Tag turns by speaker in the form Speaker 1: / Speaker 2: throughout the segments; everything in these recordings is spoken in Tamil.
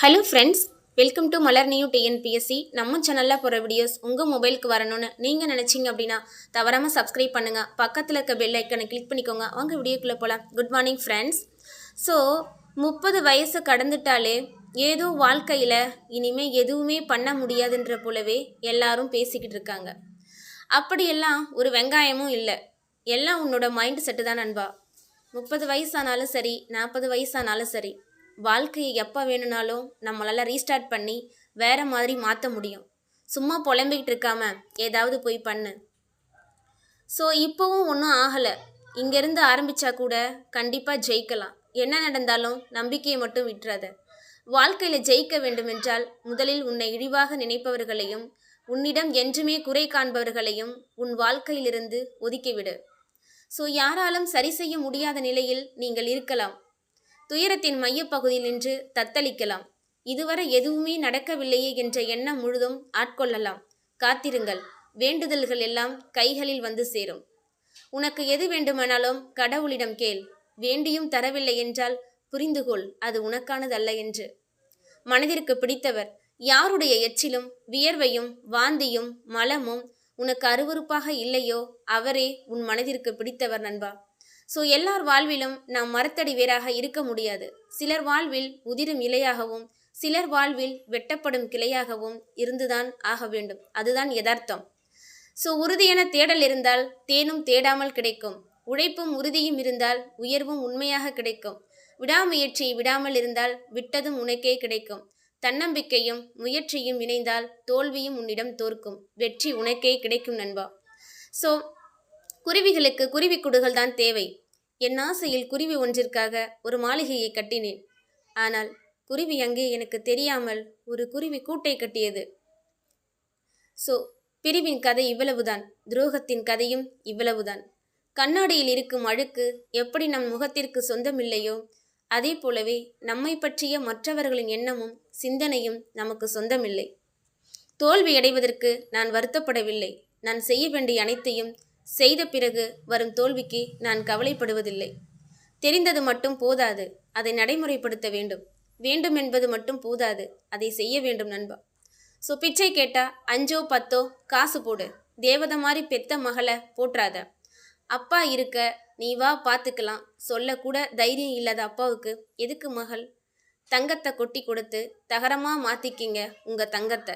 Speaker 1: Hello friends welcome to Malar new TNPSC நம்ம சேனலில் போகிற வீடியோஸ் உங்கள் மொபைலுக்கு வரணும்னு நீங்கள் நினச்சிங்க அப்படின்னா தவறாமல் சப்ஸ்கிரைப் பண்ணுங்கள் பக்கத்தில் இருக்க பெல் ஐக்கனை கிளிக் பண்ணிக்கோங்க. வாங்க வீடியோக்குள்ளே போகலாம் குட் மார்னிங் ஃப்ரெண்ட்ஸ் ஸோ முப்பது வயசு கடந்துட்டாலே ஏதோ வாழ்க்கையில் இனிமேல் எதுவுமே பண்ண முடியாதுன்ற போலவே எல்லாரும் பேசிக்கிட்டு இருக்காங்க. அப்படியெல்லாம் ஒரு வெங்காயமும் இல்லை. எல்லாம் உன்னோட மைண்ட் செட்டு தான் நண்பா. முப்பது வயசானாலும் சரி நாற்பது வயசானாலும் சரி வாழ்க்கையை எப்போ வேணும்னாலும் நம்மளால் ரீஸ்டார்ட் பண்ணி வேற மாதிரி மாற்ற முடியும். சும்மா புலம்பிக்கிட்டு இருக்காம ஏதாவது போய் பண்ணு. ஸோ இப்போவும் ஒன்றும் ஆகலை. இங்கேருந்து ஆரம்பித்தா கூட கண்டிப்பாக ஜெயிக்கலாம். என்ன நடந்தாலும் நம்பிக்கையை மட்டும் விட்டுறாத. வாழ்க்கையில் ஜெயிக்க வேண்டுமென்றால் முதலில் உன்னை இழிவாக நினைப்பவர்களையும் உன்னிடம் என்றுமே குறை காண்பவர்களையும் உன் வாழ்க்கையிலிருந்து ஒதுக்கிவிடு ஸோ யாராலும் சரி செய்ய முடியாத நிலையில் நீங்கள் இருக்கலாம். துயரத்தின் மையப்பகுதியில் நின்று தத்தளிக்கலாம். இதுவரை எதுவுமே நடக்கவில்லையே என்ற எண்ணம் முழுதும் ஆட்கொள்ளலாம். காத்திருங்கள். வேண்டுதல்கள் எல்லாம் கைகளில் வந்து சேரும். உனக்கு எது வேண்டுமானாலும் கடவுளிடம் கேள். வேண்டியும் தரவில்லை என்றால் புரிந்துகொள். அது உனக்கானதல்ல என்று. மனதிற்கு பிடித்தவர் யாருடைய எச்சிலும் வியர்வையும் வாந்தியும் மலமும் உனக்கு அருவருப்பாக இல்லையோ அவரே உன் மனதிற்கு பிடித்தவர் நண்பா. ஸோ எல்லார் வாழ்விலும் நாம் மரத்தடி வேராக இருக்க முடியாது. சிலர் வாழ்வில் உதிரும் இலையாகவும் சிலர் வாழ்வில் வெட்டப்படும் கிளையாகவும் இருந்துதான் ஆக வேண்டும். அதுதான் யதார்த்தம். ஸோ உறுதியான தேடல் இருந்தால் தேனும் தேடாமல் கிடைக்கும். உழைப்பும் உறுதியும் இருந்தால் உயர்வும் உண்மையாக கிடைக்கும். விடாமுயற்சி விடாமல் இருந்தால் விட்டதும் உனக்கே கிடைக்கும். தன்னம்பிக்கையும் முயற்சியும் இணைந்தால் தோல்வியும் உன்னிடம் தோற்கும். வெற்றி உனக்கே கிடைக்கும் நண்பா. ஸோ குருவிகளுக்கு குருவிக்கூடுகள் தான் தேவை. என் ஆசையில் குருவி ஒன்றிற்காக ஒரு மாளிகையை கட்டினேன். ஆனால் குருவி அங்கே எனக்கு தெரியாமல் ஒரு குருவி கூட்டை கட்டியது. ஸோ பிரிவின் கதை இவ்வளவுதான். துரோகத்தின் கதையும் இவ்வளவுதான். கண்ணாடியில் இருக்கும் அழுக்கு எப்படி நம் முகத்திற்கு சொந்தமில்லையோ அதே போலவே நம்மை பற்றிய மற்றவர்களின் எண்ணமும் சிந்தனையும் நமக்கு சொந்தமில்லை. தோல்வி அடைவதற்கு நான் வருத்தப்படவில்லை. நான் செய்ய வேண்டிய அனைத்தையும் செய்த பிறகு வரும் தோல்விக்கு நான் கவலைப்படுவதில்லை. தெரிந்தது மட்டும் போதாது அதை நடைமுறைப்படுத்த வேண்டும். வேண்டும் என்பது மட்டும் போதாது அதை செய்ய வேண்டும் நண்பா. ஸோ பிச்சை கேட்டா அஞ்சோ பத்தோ காசு போடு. தேவதை மாதிரி பெத்த மகளை போற்றாத. அப்பா இருக்க நீ வா பார்த்துக்கலாம் சொல்லக்கூட தைரியம் இல்லாத அப்பாவுக்கு எதுக்கு மகள்? தங்கத்தை கொட்டி கொடுத்து தகரமாக மாற்றிக்கிங்க உங்கள் தங்கத்தை.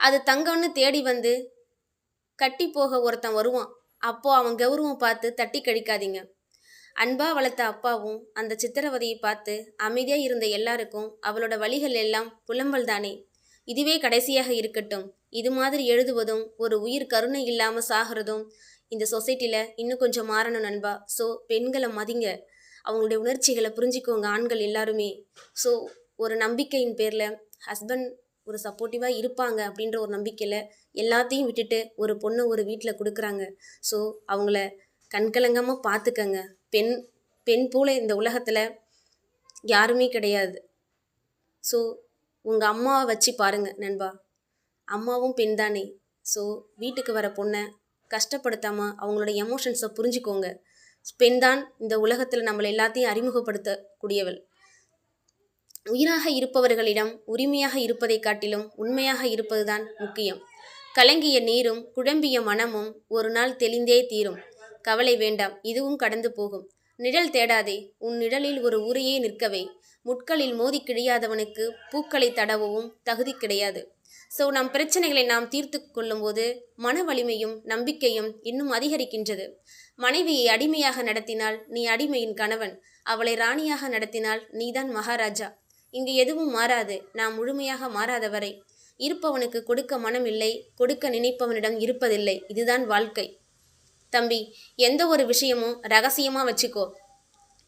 Speaker 1: அது தங்கம்னு தேடி வந்து கட்டி போக ஒருத்தன் வருவான். அப்போ அவன் கௌரவம் பார்த்து தட்டி கழிக்காதீங்க அன்பா வளர்த்த அப்பாவும் அந்த சித்திரவதையை பார்த்து அமைதியாக இருந்த எல்லாருக்கும் அவளோட வழிகள் எல்லாம் புலம்பல் தானே. இதுவே கடைசியாக இருக்கட்டும். இது மாதிரி எழுதுவதும் ஒரு உயிர் கருணை இல்லாமல் சாகிறதும் இந்த சொசைட்டியில் இன்னும் கொஞ்சம் மாறணும் நண்பா. ஸோ பெண்களை மதிங்க. அவங்களுடைய உணர்ச்சிகளை புரிஞ்சுக்கோங்க ஆண்கள் எல்லாருமே. ஸோ ஒரு நம்பிக்கையின் பேரில் ஹஸ்பண்ட் ஒரு சப்போர்ட்டிவாக இருப்பாங்க அப்படின்ற ஒரு நம்பிக்கையில் எல்லாத்தையும் விட்டுட்டு ஒரு பொண்ணை ஒரு வீட்டில் கொடுக்குறாங்க. ஸோ அவங்கள கண்கலங்காமல் பார்த்துக்கங்க பெண் பெண் போல இந்த உலகத்தில் யாருமே கிடையாது. ஸோ உங்கள் அம்மாவை வச்சு பாருங்கள் நண்பா. அம்மாவும் பெண் தானே. ஸோ வீட்டுக்கு வர பொண்ணை கஷ்டப்படுத்தாமல் அவங்களோட எமோஷன்ஸை புரிஞ்சுக்கோங்க. பெண் தான் இந்த உலகத்தில் நம்மளை எல்லாத்தையும் அறிமுகப்படுத்தக்கூடியவள். உயிராக இருப்பவர்களிடம் உரிமையாக இருப்பதை காட்டிலும் உண்மையாக இருப்பதுதான் முக்கியம். கலங்கிய நீரும் குழம்பிய மனமும் ஒரு நாள் தெளிந்தே தீரும். கவலை வேண்டாம் இதுவும் கடந்து போகும். நிழல் தேடாதே உன் நிழலில் ஒரு உரையே நிற்கவே. முட்களில் மோதி கிழியாதவனுக்கு பூக்களை தடவவும் தகுதி கிடையாது. ஸோ நம் பிரச்சனைகளை நாம் தீர்த்து கொள்ளும்போது மன வலிமையும் நம்பிக்கையும் இன்னும் அதிகரிக்கின்றது. மனைவியை அடிமையாக நடத்தினால் நீ அடிமையின் கணவன். அவளை ராணியாக நடத்தினால் நீதான் மகாராஜா. இங்கு எதுவும் மாறாது. நாம் முழுமையாக மாறாத வரை இருப்பவனுக்கு கொடுக்க மனம் இல்லை கொடுக்க நினைப்பவனிடம் இருப்பதில்லை. இதுதான் வாழ்க்கை. தம்பி எந்த ஒரு விஷயமும் ரகசியமாக வச்சுக்கோ.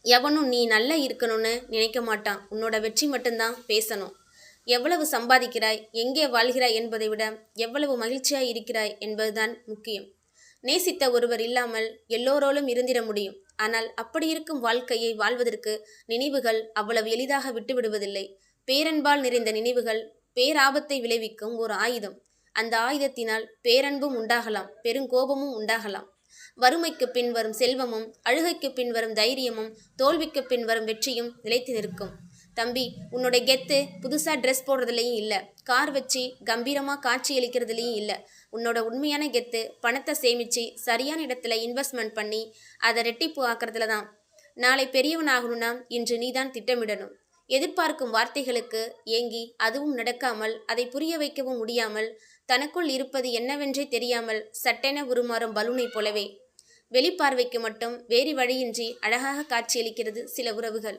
Speaker 1: எவனும் நீ நல்லா இருக்கணும்னு நினைக்க மாட்டான். உன்னோட வெற்றி மட்டும்தான் பேசணும். எவ்வளவு சம்பாதிக்கிறாய் எங்கே வாழ்கிறாய் என்பதை விட எவ்வளவு மகிழ்ச்சியாய் இருக்கிறாய் என்பதுதான் முக்கியம். நேசித்த ஒருவர் இல்லாமல் எல்லோரோலும் இருந்திட முடியும். ஆனால் அப்படி இருக்கும் வாழ்க்கையை வாழ்வதற்கு நினைவுகள் அவ்வளவு எளிதாக விட்டுவிடுவதில்லை. பேரன்பால் நிறைந்த நினைவுகள் பேராபத்தை விளைவிக்கும் ஒரு ஆயுதம். அந்த ஆயுதத்தினால் பேரன்பும் உண்டாகலாம் பெருங்கோபமும் உண்டாகலாம். வறுமைக்கு பின் வரும் செல்வமும் அழுகைக்கு பின் வரும் தைரியமும் தோல்விக்கு பின் வரும் வெற்றியும் நிலைத்து நிற்கும். தம்பி உன்னோட கெத்து புதுசாக ட்ரெஸ் போடுறதுலையும் இல்லை. கார் வச்சு கம்பீரமாக காட்சி அளிக்கிறதுலையும் இல்லை. உன்னோட உண்மையான கெத்து பணத்தை சேமித்து சரியான இடத்துல இன்வெஸ்ட்மெண்ட் பண்ணி அதை ரெட்டிப்பு ஆக்கிறதுல தான். நாளை பெரியவனாகணும்னா இன்று நீதான் திட்டமிடணும். எதிர்பார்க்கும் வார்த்தைகளுக்கு ஏங்கி அதுவும் நடக்காமல் அதை புரிய வைக்கவும் முடியாமல் தனக்குள் இருப்பது என்னவென்றே தெரியாமல் சட்டென உருமாறும் பலூனைப் போலவே. வெளிப்பார்வைக்கு மட்டும் வேறு வழியின்றி அழகாக காட்சியளிக்கிறது சில உறவுகள்.